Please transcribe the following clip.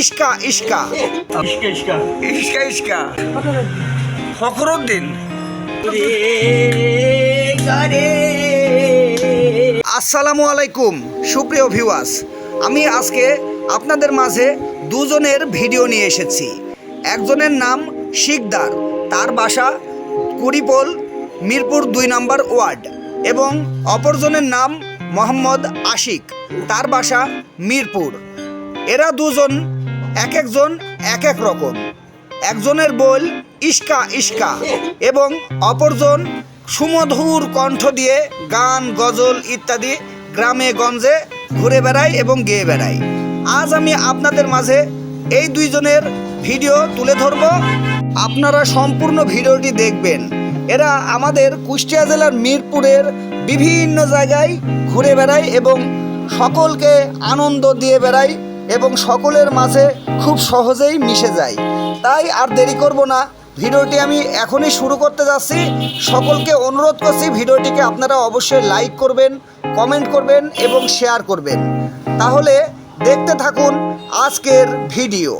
ইস্কা ইস্কা ইস্কা ইস্কা ইস্কা ইস্কা ফখরুদ্দিন। আসসালামু আলাইকুম সুপ্রিয় ভিউয়ার্স আমি আজকে আপনাদের মাঝে দুজনের ভিডিও নিয়ে এসেছি। একজনের নাম শিকদার তার বাসা কুড়িপোল মিরপুর দুই নম্বর ওয়ার্ড এবং অপরজনের নাম মোহাম্মদ আশিক তার বাসা মিরপুর। এরা দুজন এক একজন এক এক রকম। একজনের বল ইস্কা ইস্কা এবং অপরজন সুমধুর কণ্ঠ দিয়ে গান, গজল ইত্যাদি গ্রামে, গঞ্জে ঘুরে বেড়ায় এবং গেয়ে বেড়ায়। আজ আমি আপনাদের মাঝে এই দুইজনের ভিডিও তুলে ধরব। আপনারা সম্পূর্ণ ভিডিওটি দেখবেন। এরা আমাদের কুষ্টিয়া জেলার মিরপুরের বিভিন্ন জায়গায় ঘুরে বেড়ায় এবং সকলকে আনন্দ দিয়ে বেড়ায়। এবং সকলের মাঝে খুব সহজেই মিশে যায়। তাই আর দেরি করব না। ভিডিওটি আমি এখনই শুরু করতে যাচ্ছি। সকলকে অনুরোধ করছি ভিডিওটিকে আপনারা অবশ্যই লাইক করবেন, কমেন্ট করবেন এবং শেয়ার করবেন। তাহলে দেখতে থাকুন আজকের ভিডিও।